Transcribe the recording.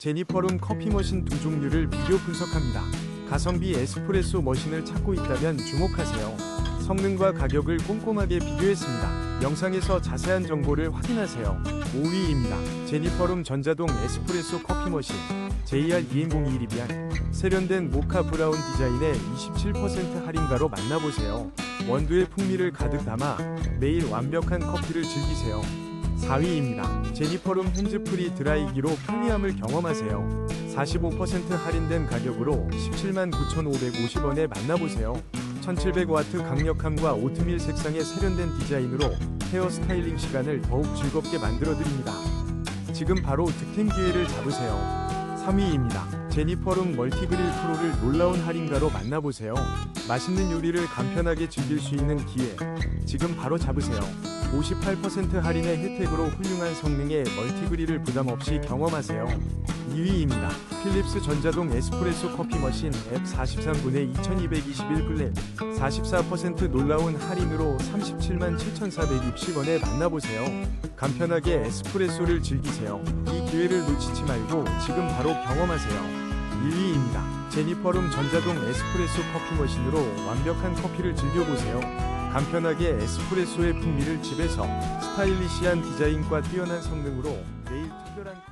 제니퍼룸 커피 머신 두 종류를 비교 분석합니다. 가성비 에스프레소 머신을 찾고 있다면 주목하세요. 성능과 가격을 꼼꼼하게 비교했습니다. 영상에서 자세한 정보를 확인하세요. 5위입니다. 제니퍼룸 전자동 에스프레소 커피 머신 JR20021비안 세련된 모카 브라운 디자인의 27% 할인가로 만나보세요. 원두의 풍미를 가득 담아 매일 완벽한 커피를 즐기세요. 4위입니다. 제니퍼룸 핸즈프리 드라이기로 편리함을 경험하세요. 45% 할인된 가격으로 17만 9,550원에 만나보세요. 1700와트 강력함과 오트밀 색상의 세련된 디자인으로 헤어 스타일링 시간을 더욱 즐겁게 만들어 드립니다. 지금 바로 득템 기회를 잡으세요. 3위입니다. 제니퍼룸 멀티그릴 프로를 놀라운 할인가로 만나보세요. 맛있는 요리를 간편하게 즐길 수 있는 기회. 지금 바로 잡으세요. 58% 할인의 혜택으로 훌륭한 성능의 멀티그릴을 부담 없이 경험하세요. 2위입니다. 필립스 전자동 에스프레소 커피 머신 앱 43분의 2221 블랙 44% 놀라운 할인으로 37만 7,460원에 만나보세요. 간편하게 에스프레소를 즐기세요. 이 기회를 놓치지 말고 지금 바로 경험하세요. 1위입니다. 제니퍼룸 전자동 에스프레소 커피 머신으로 완벽한 커피를 즐겨보세요. 간편하게 에스프레소의 풍미를 집에서 스타일리시한 디자인과 뛰어난 성능으로 매일 특별한